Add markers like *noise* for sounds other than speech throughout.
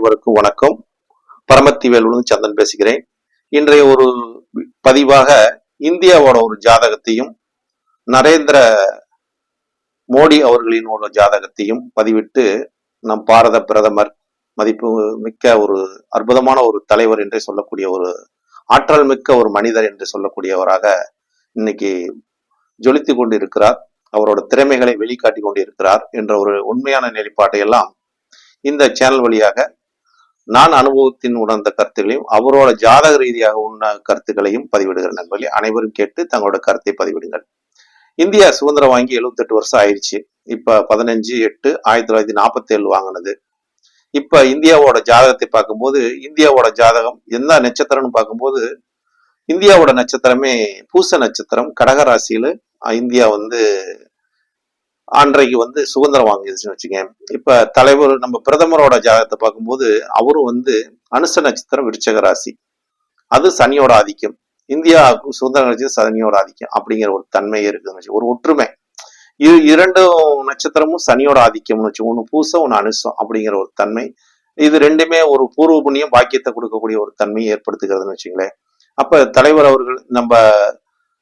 அனைவருக்கும் வணக்கம். பரமத்தி வேலுடன் சந்தன் பேசுகிறேன். இன்றைய ஒரு பதிவாக இந்தியாவோட ஒரு ஜாதகத்தையும் நரேந்திர மோடி அவர்களின் ஒரு ஜாதகத்தையும் பதிவிட்டு நம் பாரத பிரதமர் மதிப்பு மிக்க ஒரு அற்புதமான ஒரு தலைவர் என்றே சொல்லக்கூடிய ஒரு ஆற்றல் மிக்க ஒரு மனிதர் என்று சொல்லக்கூடியவராக இன்னைக்கு ஜொலித்து கொண்டு இருக்கிறார் அவரோட திறமைகளை வெளிக்காட்டி கொண்டு இருக்கிறார் என்ற ஒரு உண்மையான நிலைப்பாட்டை எல்லாம் இந்த சேனல் வழியாக நான் அனுபவத்தின் உணர்ந்த கருத்துகளையும் அவரோட ஜாதக ரீதியாக உண்ண கருத்துக்களையும் பதிவிடுகிற நண்பர்களே. அனைவரும் கேட்டு தங்களோட கருத்தை பதிவிடுங்கள். இந்தியா சுதந்திரம் வாங்கி 78 வருஷம் ஆயிடுச்சு. இப்ப பதினஞ்சு எட்டு ஆயிரத்தி தொள்ளாயிரத்தி நாற்பத்தி ஏழு வாங்கினது. இப்ப இந்தியாவோட ஜாதகத்தை பார்க்கும்போது இந்தியாவோட ஜாதகம் எந்த நட்சத்திரம்னு பார்க்கும்போது இந்தியாவோட நட்சத்திரமே பூச நட்சத்திரம். கடக ராசியில இந்தியா வந்து அன்றைக்கு வந்து சுதந்திரம் வாங்கிடுச்சுன்னு வச்சுங்க இப்ப தலைவர் நம்ம பிரதமரோட ஜாதகத்தை பார்க்கும்போது அவரும் வந்து அனுச நட்சத்திரம் விருச்சக ராசி. அது சனியோட ஆதிக்கம். இந்தியாவுக்கு சுதந்திரம் கிடைச்சது சனியோட ஆதிக்கம் அப்படிங்கிற ஒரு தன்மை இருக்குதுன்னு வச்சு ஒரு ஒற்றுமை. இரு இரண்டும் நட்சத்திரமும் சனியோட ஆதிக்கம்னு வச்சு ஒன்று பூசம் ஒன்று அனுசம் அப்படிங்கிற ஒரு தன்மை. இது ரெண்டுமே ஒரு பூர்வ புண்ணியம் பாக்கியத்தை கொடுக்கக்கூடிய ஒரு தன்மையை ஏற்படுத்துகிறதுன்னு வச்சுங்களேன். அப்ப தலைவர் அவர்கள் நம்ம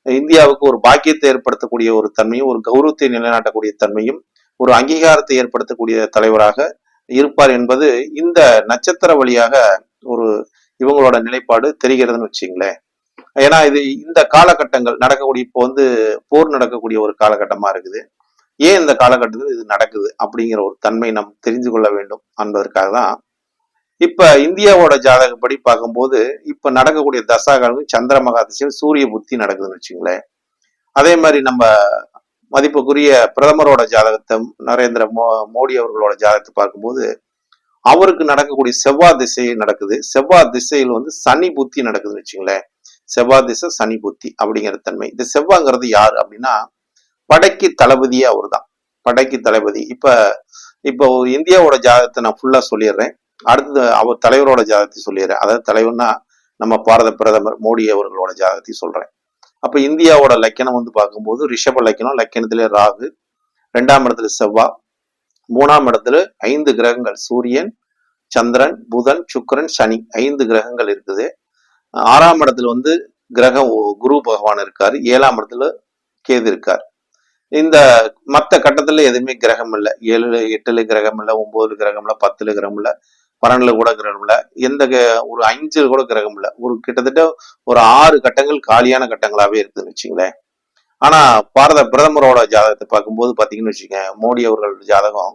இந்தியாவுக்கு ஒரு பாக்கியத்தை ஏற்படுத்தக்கூடிய ஒரு தன்மையும் ஒரு கௌரவத்தை நிலைநாட்டக்கூடிய தன்மையும் ஒரு அங்கீகாரத்தை ஏற்படுத்தக்கூடிய தலைவராக இருப்பார் என்பது இந்த நட்சத்திர வழியாக ஒரு இவங்களோட நிலைப்பாடு தெரிகிறதுன்னு வச்சுங்களேன். ஏன்னா இது இந்த காலகட்டங்கள் நடக்கக்கூடிய இப்போ வந்து போர் நடக்கக்கூடிய ஒரு காலகட்டமா இருக்குது. ஏன் இந்த காலகட்டத்தில் இது நடக்குது அப்படிங்கிற ஒரு தன்மை நாம் தெரிந்து கொள்ள வேண்டும் என்பதற்காக தான் இப்ப இந்தியாவோட ஜாதகப்படி பார்க்கும்போது இப்ப நடக்கக்கூடிய தசாகாலம் சந்திர மகாதிசையில் சூரிய புத்தி நடக்குதுன்னு வச்சுங்களேன் அதே மாதிரி நம்ம மதிப்புக்குரிய பிரதமரோட ஜாதகத்தை நரேந்திர மோ மோடி அவர்களோட ஜாதகத்தை பார்க்கும்போது அவருக்கு நடக்கக்கூடிய செவ்வாய் திசை நடக்குது. செவ்வாய் திசையில் வந்து சனி புத்தி நடக்குதுன்னு வச்சுங்களேன் செவ்வாய் திசை சனி புத்தி அப்படிங்கிற தன்மை. இந்த செவ்வாங்கிறது யாரு அப்படின்னா படைக்கு தளபதியே அவர் தான் படைக்கு தளபதி. இப்ப இப்போ இந்தியாவோட ஜாதகத்தை நான் ஃபுல்லா சொல்லிடுறேன். அடுத்தது அவர் தலைவரோட ஜாதகத்தை சொல்லிடுறேன். அதாவது தலைவர்னா நம்ம பாரத பிரதமர் மோடி அவர்களோட ஜாதகத்தை சொல்றேன். அப்ப இந்தியாவோட லக்கணம் வந்து பார்க்கும்போது ரிஷப லக்கணம் லக்கணத்திலே ராகு ரெண்டாம் இடத்துல செவ்வா மூணாம் இடத்துல ஐந்து கிரகங்கள் சூரியன் சந்திரன் புதன் சுக்கரன் சனி ஐந்து கிரகங்கள் இருக்குது. ஆறாம் இடத்துல வந்து கிரகம் குரு பகவான் இருக்காரு. ஏழாம் இடத்துல கேது இருக்கார். இந்த மத்த கட்டத்துல எதுவுமே கிரகம் இல்லை. ஏழு எட்டுல கிரகம் இல்லை ஒன்பதுல கிரகம் இல்லை பத்துல கிரகம் இல்லை. பன்னெண்டுல கூட கிரகம் இல்லை. எந்த க- ஒரு அஞ்சு கூட கிரகம் இல்லை. ஒரு கிட்டத்தட்ட ஒரு ஆறு கட்டங்கள் காலியான கட்டங்களாவே இருக்குதுன்னு வச்சுங்களேன். ஆனா பாரத பிரதமரோட ஜாதகத்தை பார்க்கும்போது பாத்தீங்கன்னு வச்சுக்கோங்க மோடி அவர்கள் ஜாதகம்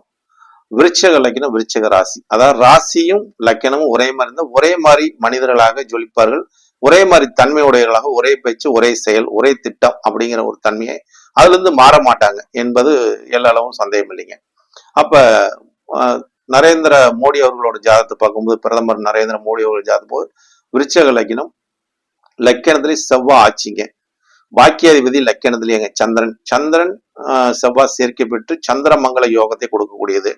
விருச்சக லக்கணம் விருச்சக ராசி. அதாவது ராசியும் லக்கணமும் ஒரே மாதிரி இருந்தால் ஒரே மாதிரி மனிதர்களாக ஜொலிப்பார்கள். ஒரே மாதிரி தன்மையுடையவர்களாக ஒரே பேச்சு ஒரே செயல் ஒரே திட்டம் அப்படிங்கிற ஒரு தன்மையை அதுல இருந்து மாற மாட்டாங்க என்பது எல்லா அளவும் சந்தேகம் இல்லைங்க. அப்ப அஹ், நரேந்திர மோடி அவர்களோட ஜாதகத்தை பார்க்கும்போது பிரதமர் நரேந்திர மோடி அவர்கள் ஜாதகம் போது விருச்சக லக்கினம் லக்கணத்திலே செவ்வா ஆட்சிங்க. பாக்கியாதிபதி லக்கணத்திலேங்க சந்திரன். சந்திரன் செவ்வாய் சேர்க்கை பெற்று சந்திரமங்கல யோகத்தை கொடுக்கக்கூடியது.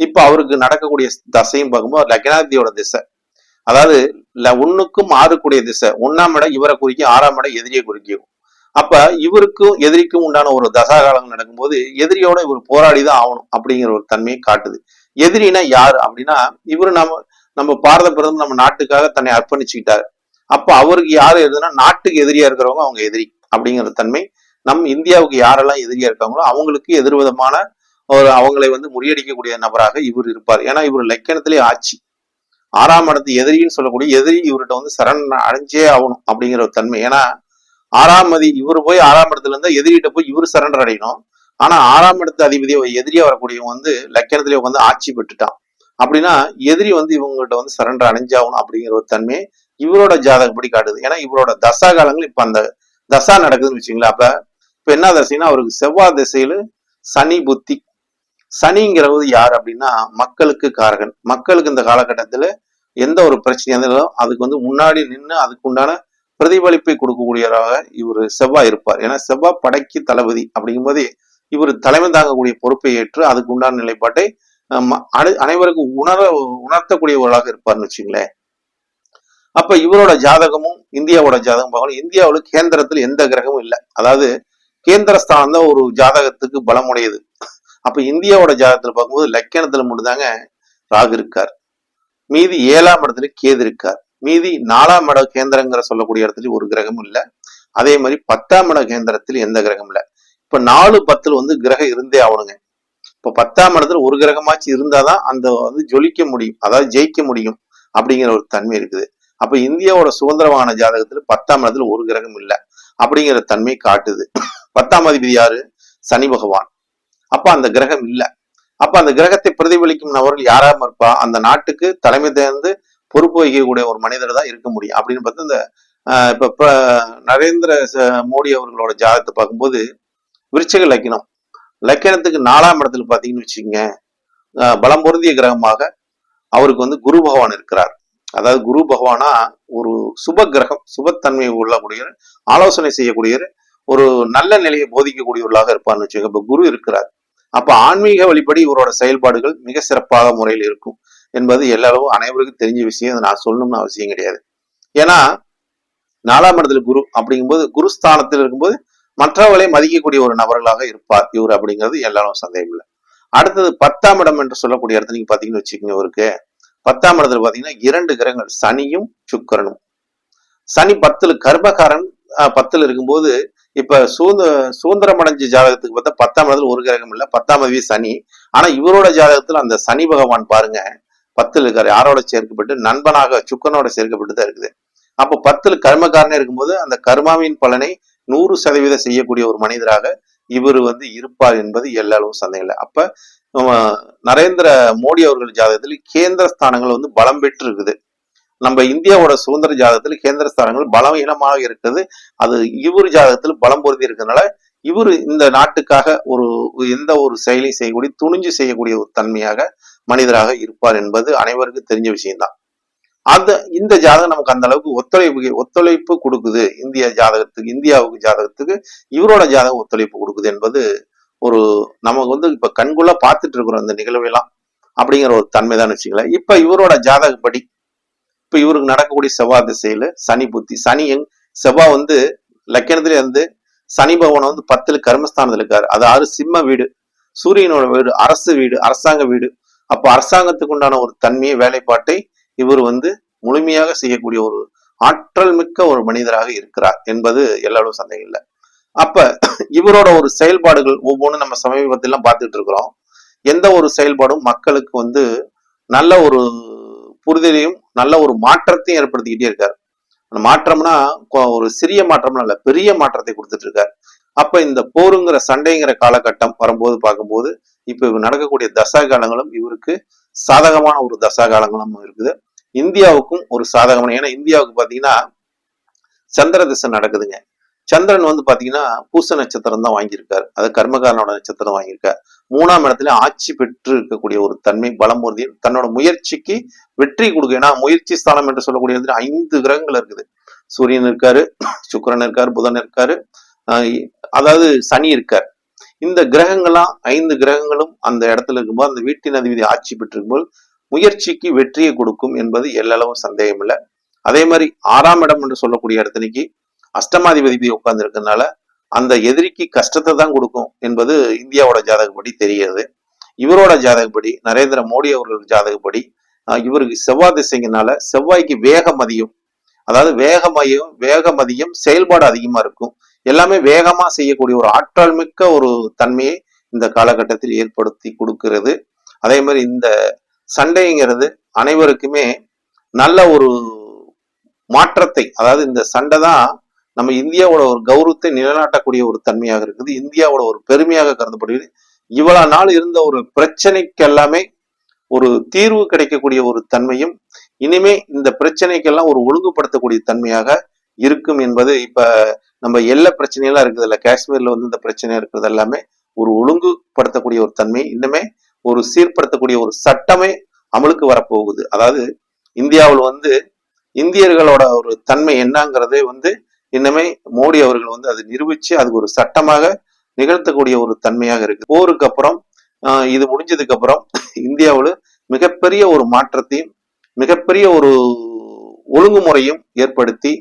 இப்ப அவருக்கு நடக்கக்கூடிய தசையும் பார்க்கும்போது லக்னாதிபதியோட திசை. அதாவது ஒன்னுக்கும் ஒண்ணுக்கும் ஆறுக்குடைய திசை. ஒன்னாம் இடம் இவரை குறிக்கும் ஆறாம் இடம் எதிரியை குறிக்கும். அப்ப இவருக்கும் எதிரிக்கும் உண்டான ஒரு தசா காலம் நடக்கும்போது எதிரியோட இவர் போராடிதான் ஆகணும் அப்படிங்கிற ஒரு தன்மையை காட்டுது. எதிரினா யார் அப்படின்னா இவரு நம்ம நம்ம பாரத பிரதமர் நம்ம நாட்டுக்காக தன்னை அர்ப்பணிச்சுக்கிட்டாரு. அப்ப அவருக்கு யாரு எதுனா நாட்டுக்கு எதிரியா இருக்கிறவங்க அவங்க எதிரி அப்படிங்கிற தன்மை நம் இந்தியாவுக்கு யாரெல்லாம் எதிரியா இருக்காங்களோ அவங்களுக்கு எதிர்விதமான ஒரு அவங்களை வந்து முறியடிக்கக்கூடிய நபராக இவர் இருப்பார். ஏன்னா இவர் லக்கணத்திலே ஆட்சி. ஆறாம் இடத்து எதிரின்னு சொல்லக்கூடிய எதிரி இவர்கிட்ட வந்து சரண் அடைஞ்சே ஆகணும் அப்படிங்கிற ஒரு தன்மை. ஏன்னா ஆறாம் மதி இவர் போய் ஆறாம் இடத்துல இருந்தா எதிரிகிட்ட போய் இவர் சரண்டர் அடையணும். ஆனா ஆறாம் இடத்து அதிபதி எதிரியா வரக்கூடியவங்க வந்து லக்கணத்திலே வந்து ஆட்சி பெற்றுட்டான். அப்படின்னா எதிரி வந்து இவங்ககிட்ட வந்து சரண்டர் அணிஞ்சாகணும் அப்படிங்கிற ஒரு தன்மையை இவரோட ஜாதகப்படி காட்டுது. ஏன்னா இவரோட தசா காலங்கள் இப்ப அந்த தசா நடக்குதுன்னு வச்சுங்களா அப்ப இப்ப என்ன தசைன்னா அவருக்கு செவ்வாய் திசையில சனி புத்தி. சனிங்கிறவது யார் அப்படின்னா மக்களுக்கு காரகன். மக்களுக்கு இந்த காலகட்டத்துல எந்த ஒரு பிரச்சனையா இருந்தாலும் அதுக்கு வந்து முன்னாடி நின்று அதுக்கு உண்டான பிரதிபலிப்பை கொடுக்கக்கூடியவராக இவர் செவ்வாய் இருப்பார். ஏன்னா செவ்வாய் படைக்கு தளபதி அப்படிங்கும்போது இவர் தலைமை தாங்கக்கூடிய பொறுப்பை ஏற்று அதுக்கு உண்டான நிலைப்பாட்டை அஹ், அனை- அனைவருக்கும் உணர உணர்த்தக்கூடியவர்களாக இருப்பார்னு வச்சுங்களேன் அப்ப இவரோட ஜாதகமும் இந்தியாவோட ஜாதகம் பார்க்கணும். இந்தியாவில் கேந்திரத்தில் எந்த கிரகமும் இல்லை. அதாவது கேந்திரஸ்தானம் தான் ஒரு ஜாதகத்துக்கு பலமுடையது. அப்ப இந்தியாவோட ஜாதகத்துல பார்க்கும்போது லக்கணத்துல மட்டும்தாங்க ராகு இருக்கார். மீதி ஏழாம் இடத்துல கேது இருக்கார். மீதி நாலாம் இட கேந்திரங்கிற சொல்லக்கூடிய இடத்துல ஒரு கிரகமும் இல்ல. அதே மாதிரி பத்தாம் இட கேந்திரத்தில் எந்த கிரகமும் இல்லை. இப்ப நாலு பத்துல வந்து கிரகம் இருந்தே ஆகணுங்க. இப்ப பத்தாம் இடத்துல ஒரு கிரகமாச்சு இருந்தாதான் அந்த வந்து ஜொலிக்க முடியும். அதாவது ஜெயிக்க முடியும் அப்படிங்கிற ஒரு தன்மை இருக்குது. அப்ப இந்தியாவோட சுதந்திரமான ஜாதகத்துல பத்தாம் இடத்துல ஒரு கிரகம் இல்ல அப்படிங்கிற தன்மை காட்டுது. பத்தாம் அதிபதி யாரு? சனி பகவான். அப்ப அந்த கிரகம் இல்ல. அப்ப அந்த கிரகத்தை பிரதிபலிக்கும் நபர்கள் யாராம இருப்பா? அந்த நாட்டுக்கு தலைமை தேர்ந்து பொறுப்பு வகிக்கக்கூடிய ஒரு மனிதர் தான் இருக்க முடியும். அப்படின்னு பார்த்து இந்த ஆஹ் இப்ப இப்ப நரேந்திர ச- மோடி அவர்களோட ஜாதகத்தை பார்க்கும்போது விருச்சக லக்கினம். லக்கினத்துக்கு நாலாம் இடத்துல பாத்தீங்கன்னு வச்சுக்கோங்க பலம் பொருந்திய கிரகமாக அவருக்கு வந்து குரு பகவான் இருக்கிறார். அதாவது குரு பகவானா ஒரு சுப கிரகம் சுபத்தன்மை உள்ளக்கூடிய ஆலோசனை செய்யக்கூடிய ஒரு நல்ல நிலையை போதிக்கக்கூடியவர்களாக இருப்பார்னு வச்சுக்கோங்க. இப்போ குரு இருக்கிறார். அப்ப ஆன்மீக வழிபடி இவரோட செயல்பாடுகள் மிக சிறப்பாக முறையில் இருக்கும் என்பது எல்லாரும் அனைவருக்கும் தெரிஞ்ச விஷயம். அதை நான் சொல்லணும்னு அவசியம் கிடையாது. ஏன்னா நாலாம் இடத்துல குரு அப்படிங்கும்போது குருஸ்தானத்தில் இருக்கும்போது மற்றவர்களை மதிக்கக்கூடிய ஒரு நபர்களாக இருப்பார். இவர் அப்படிங்கிறது எல்லாரும் சந்தேகம் இல்லை. அடுத்தது பத்தாம் இடம் என்று சொல்லக்கூடிய இடத்துல நீங்க பாத்தீங்கன்னு வச்சுக்கோங்க இவருக்கு. பத்தாம் இடத்துல பாத்தீங்கன்னா இரண்டு கிரகங்கள் சனியும் சுக்கிரனும். சனி பத்துல கர்மகாரன் பத்துல இருக்கும்போது இப்ப சுதந்திர சுதந்திரம் அடைஞ்ச ஜாதகத்துக்கு பார்த்தா பத்தாம் இடத்துல ஒரு கிரகம் இல்ல பத்தாம் அதிபதி சனி. ஆனா இவரோட ஜாதகத்துல அந்த சனி பகவான் பாருங்க பத்துல இருக்காரு. யாரோட சேர்க்கப்பட்டு? நண்பனாக சுக்கனோட சேர்க்கப்பட்டு தான் இருக்குது. அப்போ பத்துல கர்மக்காரனே இருக்கும்போது அந்த கர்மாவின் பலனை நூறு சதவீதம் செய்யக்கூடிய ஒரு மனிதராக இவர் வந்து இருப்பார் என்பது எல்லாளவும் சந்தேகம் இல்லை. அப்ப நரேந்திர மோடி அவர்கள் ஜாதகத்தில் கேந்திர ஸ்தானங்கள் வந்து பலம் பெற்று இருக்குது நம்ம இந்தியாவோட சுதந்திர ஜாதகத்தில் கேந்திர ஸ்தானங்கள் பலவீனமாக இருக்குது. அது இவர் ஜாதகத்தில் பலம் பொருந்தி இருக்கிறதுனால இவர் இந்த நாட்டுக்காக ஒரு எந்த ஒரு செயலையும் செய்யக்கூடிய துணிஞ்சு செய்யக்கூடிய ஒரு தன்மையாக மனிதராக இருப்பார் என்பது அனைவருக்கும் தெரிஞ்ச விஷயம்தான். அந்த இந்த ஜாதகம் நமக்கு அந்த அளவுக்கு ஒத்துழைப்பு ஒத்துழைப்பு கொடுக்குது. இந்திய ஜாதகத்துக்கு இந்தியாவுக்கு ஜாதகத்துக்கு இவரோட ஜாதகம் ஒத்துழைப்பு கொடுக்குது என்பது ஒரு நமக்கு வந்து இப்ப கண்குள்ள பார்த்துட்டு இருக்கிறோம் இந்த நிகழ்வெல்லாம் அப்படிங்கிற ஒரு தன்மை தான் வச்சுங்களேன் இப்ப இவரோட ஜாதகப்படி இப்ப இவருக்கு நடக்கக்கூடிய செவ்வாய் திசையில சனி புத்தி சனி எங் செவ்வாய் வந்து லக்கணத்துல இருந்து சனி பகவான் வந்து பத்துல கர்மஸ்தானத்துல இருக்காரு. அது ஆறு சிம்ம வீடு சூரியனோட வீடு அரசு வீடு அரசாங்க வீடு. அப்ப அரசாங்கத்துக்கு உண்டான ஒரு தன்மையை வேலைப்பாட்டை இவர் வந்து முழுமையாக செய்யக்கூடிய ஒரு ஆற்றல் மிக்க ஒரு மனிதராக இருக்கிறார் என்பது எல்லாரும் சந்தேகம் இல்லை. அப்ப இவரோட ஒரு செயல்பாடுகள் ஒவ்வொன்றும் நம்ம சமீபத்திலாம் பார்த்துட்டு இருக்கிறோம். எந்த ஒரு செயல்பாடும் மக்களுக்கு வந்து நல்ல ஒரு புரிதலையும் நல்ல ஒரு மாற்றத்தையும் ஏற்படுத்திக்கிட்டே இருக்காரு. அந்த மாற்றம்னா ஒரு சிறிய மாற்றம்னா இல்ல பெரிய மாற்றத்தை கொடுத்துட்டு இருக்காரு. அப்ப இந்த போருங்கிற சண்டைங்கிற காலகட்டம் வரும்போது பார்க்கும்போது இப்ப இவர் நடக்கக்கூடிய தசா காலங்களும் இவருக்கு சாதகமான ஒரு தசா காலங்களும் இருக்குது. இந்தியாவுக்கும் ஒரு சாதகமான ஏன்னா இந்தியாவுக்கு பாத்தீங்கன்னா சந்திர திசை நடக்குதுங்க. சந்திரன் வந்து பாத்தீங்கன்னா பூச நட்சத்திரம் தான் வாங்கியிருக்காரு. அது கர்மகாரனோட நட்சத்திரம் வாங்கியிருக்காரு. மூணாம் இடத்துல ஆட்சி பெற்று இருக்கக்கூடிய ஒரு தன்மை பலம் உறுதி தன்னோட முயற்சிக்கு வெற்றி கொடுக்கும் ஏன்னா முயற்சி ஸ்தானம் என்று சொல்லக்கூடிய வந்து ஐந்து கிரகங்கள் இருக்குது. சூரியன் இருக்காரு சுக்கிரன் இருக்காரு புதன் இருக்காரு. அதாவது சனி இருக்கார். இந்த கிரகங்கள்லாம் ஐந்து கிரகங்களும் அந்த இடத்துல இருக்கும்போது அந்த வீட்டின் அதிபதி ஆட்சி பெற்றிருக்கும்போது முயற்சிக்கு வெற்றியை கொடுக்கும் என்பது எல்லளவும் சந்தேகம் இல்லை. அதே மாதிரி ஆறாம் இடம் என்று சொல்லக்கூடிய இடத்துலைக்கு அஷ்டமாதிபதி உட்கார்ந்து இருக்கிறதுனால அந்த எதிரிக்கு கஷ்டத்தை தான் கொடுக்கும் என்பது இந்தியாவோட ஜாதகப்படி தெரிகிறது. இவரோட ஜாதகப்படி நரேந்திர மோடி அவர்கள் ஜாதகப்படி இவருக்கு செவ்வாய் திசைங்கனால செவ்வாய்க்கு வேகம் அதிகம். அதாவது வேகமயம் அதிகம் செயல்பாடு அதிகமா இருக்கும். எல்லாமே வேகமா செய்யக்கூடிய ஒரு ஆற்றல் மிக்க ஒரு தன்மையை இந்த காலகட்டத்தில் ஏற்படுத்தி கொடுக்கிறது. அதே மாதிரி இந்த சண்டைங்கிறது அனைவருக்குமே நல்ல ஒரு மாற்றத்தை அதாவது இந்த சண்டை தான் நம்ம இந்தியாவோட ஒரு கௌரவத்தை நிலைநாட்டக்கூடிய ஒரு தன்மையாக இருக்குது. இந்தியாவோட ஒரு பெருமையாக கருதப்படுகிறது. இவ்வளவு நாள் இருந்த ஒரு பிரச்சனைக்கு எல்லாமே ஒரு தீர்வு கிடைக்கக்கூடிய ஒரு தன்மையும் இனிமே இந்த பிரச்சனைக்கெல்லாம் ஒரு ஒழுங்குபடுத்தக்கூடிய தன்மையாக இருக்கும் என்பது இப்ப நம்ம எல்லா பிரச்சனையெல்லாம் இருக்குது இல்ல காஷ்மீர்ல வந்து இந்த பிரச்சனை இருக்கிறது எல்லாமே ஒரு ஒழுங்குபடுத்தக்கூடிய ஒரு தன்மை இன்னுமே ஒரு சீர்படுத்தக்கூடிய ஒரு சட்டமே அமலுக்கு வரப்போகுது. அதாவது இந்தியாவில் வந்து இந்தியர்களோட ஒரு தன்மை என்னங்கிறதே வந்து இன்னுமே மோடி அவர்கள் வந்து அதை நிரூபிச்சு அதுக்கு ஒரு சட்டமாக நிகழ்த்தக்கூடிய ஒரு தன்மையாக இருக்கு. போருக்கு அப்புறம் ஆஹ் இது முடிஞ்சதுக்கு அப்புறம் இந்தியாவில் மிகப்பெரிய ஒரு மாற்றத்தையும் மிகப்பெரிய ஒரு ஒழுங்குமுறையும் ஏற்படுத்தி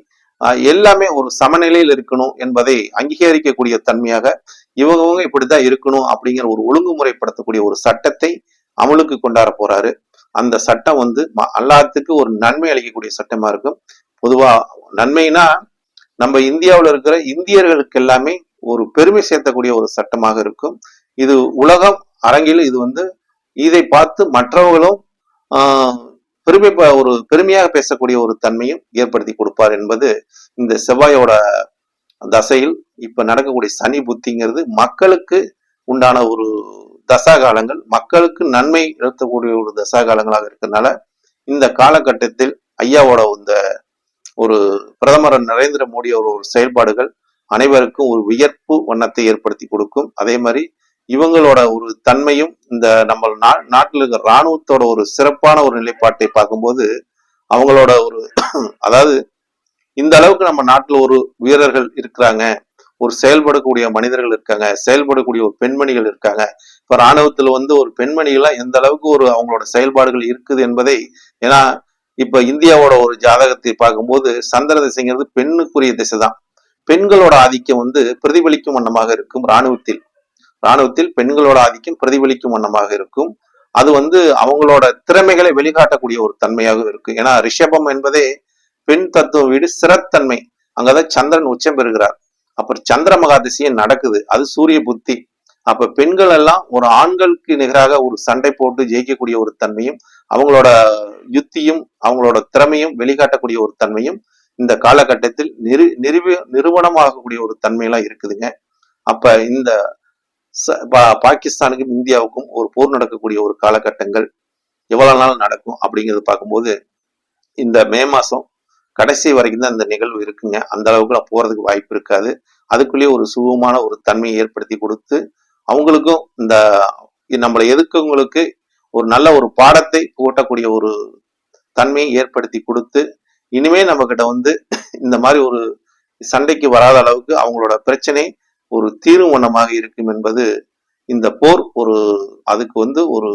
எல்லாமே ஒரு சமநிலையில் இருக்கணும் என்பதை அங்கீகரிக்கக்கூடிய தன்மையாக இவங்கவங்க இப்படித்தான் இருக்கணும் அப்படிங்கிற ஒரு ஒழுங்குமுறைப்படுத்தக்கூடிய ஒரு சட்டத்தை அமலுக்கு கொண்டாட போறாரு. அந்த சட்டம் வந்து ம- ஒரு நன்மை அளிக்கக்கூடிய சட்டமா இருக்கும். பொதுவா நன்மைனா நம்ம இந்தியாவில் இருக்கிற இந்தியர்களுக்கு எல்லாமே ஒரு பெருமை சேர்த்தக்கூடிய ஒரு சட்டமாக இருக்கும். இது உலகம் அரங்கில் இது வந்து இதை பார்த்து மற்றவர்களும் ஆஹ், பெருமை ஒரு பெருமையாக பேசக்கூடிய ஒரு தன்மையும் ஏற்படுத்தி கொடுப்பார் என்பது இந்த செவ்வாயோட தசையில் இப்ப நடக்கக்கூடிய சனி புத்திங்கிறது மக்களுக்கு உண்டான ஒரு தசா காலங்கள் மக்களுக்கு நன்மை எழுத்தக்கூடிய ஒரு தசா காலங்களாக இருக்கிறதுனால இந்த காலகட்டத்தில் ஐயாவோட இந்த ஒரு பிரதமர் நரேந்திர மோடி ஒரு செயல்பாடுகள் அனைவருக்கும் ஒரு வியர்ப்பு வண்ணத்தை ஏற்படுத்தி கொடுக்கும். அதே மாதிரி இவங்களோட ஒரு தன்மையும் இந்த நம்ம நா- நாட்டில் இருக்கிற இராணுவத்தோட ஒரு சிறப்பான ஒரு நிலைப்பாட்டை பார்க்கும்போது அவங்களோட ஒரு *clears throat* அதாவது இந்த அளவுக்கு நம்ம நாட்டில் ஒரு வீரர்கள் இருக்கிறாங்க ஒரு செயல்படக்கூடிய மனிதர்கள் இருக்காங்க செயல்படக்கூடிய ஒரு பெண்மணிகள் இருக்காங்க. இப்ப ராணுவத்துல வந்து ஒரு பெண்மணிகள்லாம் எந்த அளவுக்கு ஒரு அவங்களோட செயல்பாடுகள் இருக்குது என்பதை ஏன்னா இப்ப இந்தியாவோட ஒரு ஜாதகத்தை பார்க்கும்போது சந்திர திசைங்கிறது பெண்ணுக்குரிய திசை தான் பெண்களோட ஆதிக்கம் வந்து பிரதிபலிக்கும் வண்ணமாக இருக்கும் ராணுவத்தில். ராணுவத்தில் பெண்களோட ஆதிக்கம் பிரதிபலிக்கும் வண்ணமாக இருக்கும். அது வந்து அவங்களோட திறமைகளை வெளிக்காட்டக்கூடிய ஒரு தன்மையாக இருக்கும் ஏன்னா ரிஷபம் என்பதே பெண் தத்துவ வீடு சிறத்தன்மை அங்கதான் சந்திரன் உச்சம் பெறுகிறார். அப்புறம் சந்திர மகாதிசயம் நடக்குது. அது சூரிய புத்தி. அப்ப பெண்கள் எல்லாம் ஒரு ஆண்களுக்கு நிகராக ஒரு சண்டை போட்டு ஜெயிக்கக்கூடிய ஒரு தன்மையும் அவங்களோட யுத்தியும் அவங்களோட திறமையும் வெளிக்காட்டக்கூடிய ஒரு தன்மையும் இந்த காலகட்டத்தில் நிறு நிறுவ நிறுவனமாகக்கூடிய ஒரு தன்மையெல்லாம் இருக்குதுங்க. அப்ப இந்த பாகிஸ்தானுக்கும் இந்தியாவுக்கும் ஒரு போர் நடக்கக்கூடிய ஒரு காலகட்டங்கள் எவ்வளவு நாள் நடக்கும் அப்படிங்கிறது பார்க்கும்போது இந்த மே மாசம் கடைசி வரைக்கும் தான் இந்த நிகழ்வு இருக்குங்க. அந்த அளவுக்கு நான் போறதுக்கு வாய்ப்பு இருக்காது. அதுக்குள்ளேயே ஒரு சுகமான ஒரு தன்மையை ஏற்படுத்தி கொடுத்து அவங்களுக்கும் இந்த நம்மளை எதிர்க்கவங்களுக்கு ஒரு நல்ல ஒரு பாடத்தை புகட்டக்கூடிய ஒரு தன்மையை ஏற்படுத்தி கொடுத்து இனிமே நம்ம கிட்ட வந்து இந்த மாதிரி ஒரு சண்டைக்கு வராத அளவுக்கு அவங்களோட பிரச்சனை ஒரு தீர்மானமாக இருக்கும் என்பது இந்த போர் ஒரு அதுக்கு வந்து ஒரு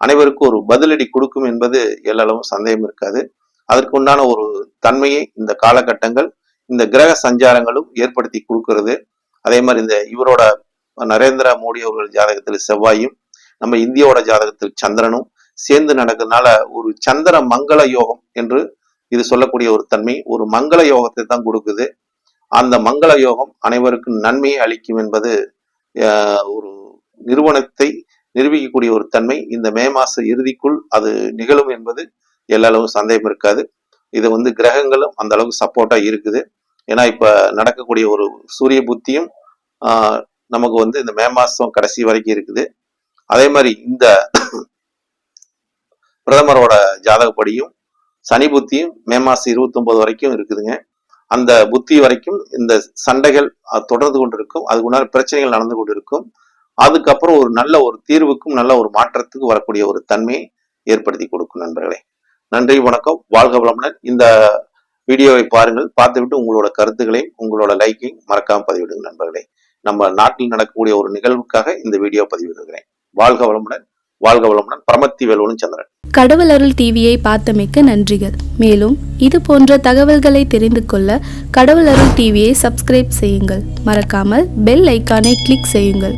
அனைவருக்கும் ஒரு பதிலடி கொடுக்கும் என்பது எல்லளவும் சந்தேகம் இருக்காது. அதற்கு உண்டான ஒரு தன்மையை இந்த காலகட்டங்கள் இந்த கிரக சஞ்சாரங்களும் ஏற்படுத்தி கொடுக்கிறது. அதே மாதிரி இந்த இவரோட நரேந்திர மோடி அவர்கள் ஜாதகத்தில் செவ்வாயும் நம்ம இந்தியாவோட ஜாதகத்தில் சந்திரனும் சேர்ந்து நடக்கிறதுனால ஒரு சந்திர மங்கள யோகம் என்று இது சொல்லக்கூடிய ஒரு தன்மை ஒரு மங்கள யோகத்தை தான் கொடுக்குது. அந்த மங்கள யோகம் அனைவருக்கும் நன்மையை அளிக்கும் என்பது ஒரு நிறுவனத்தை நிரூபிக்கக்கூடிய ஒரு தன்மை. இந்த மே மாச இறுதிக்குள் அது நிகழும் என்பது எல்லாரும் சந்தேகம் இருக்காது. இது வந்து கிரகங்களும் அந்த அளவுக்கு சப்போர்ட்டா இருக்குது. ஏன்னா இப்ப நடக்கக்கூடிய ஒரு சூரிய புத்தியும் நமக்கு வந்து இந்த மே மாசம் கடைசி வரைக்கும் இருக்குது. அதே மாதிரி இந்த பிரதமரோட ஜாதகப்படியும் சனி புத்தியும் மே மாசம் இருபத்தி ஒன்பது வரைக்கும் இருக்குதுங்க. அந்த புத்தி வரைக்கும் இந்த சண்டைகள் தொடர்ந்து கொண்டிருக்கும். அதுக்கு உண்டான பிரச்சனைகள் நடந்து கொண்டிருக்கும். அதுக்கப்புறம் ஒரு நல்ல ஒரு தீர்வுக்கும் நல்ல ஒரு மாற்றத்துக்கு வரக்கூடிய ஒரு தன்மையை ஏற்படுத்தி கொடுக்கும் நண்பர்களே. நன்றி வணக்கம். வாழ்க வளமுடன். இந்த வீடியோவை பாருங்கள். பார்த்துவிட்டு உங்களோட கருத்துக்களையும் உங்களோட லைக்கையும் மறக்காம பதிவிடுங்க நண்பர்களே. நம்ம நாட்டில் நடக்கக்கூடிய ஒரு நிகழ்வுக்காக இந்த வீடியோ பதிவிடுகிறேன். வாழ்க வளமுடன். வாழ்க வளமுடன். பரமத்தி வேலுவனும் சந்திரன். கடவுள் அருள் டிவியை பார்த்தமைக்கு நன்றிகள். மேலும் இது போன்ற தகவல்களை தெரிந்து கொள்ள கடவுள் அருள் டிவியை சப்ஸ்கிரைப் செய்யுங்கள். மறக்காமல் பெல் ஐக்கானை கிளிக் செய்யுங்கள்.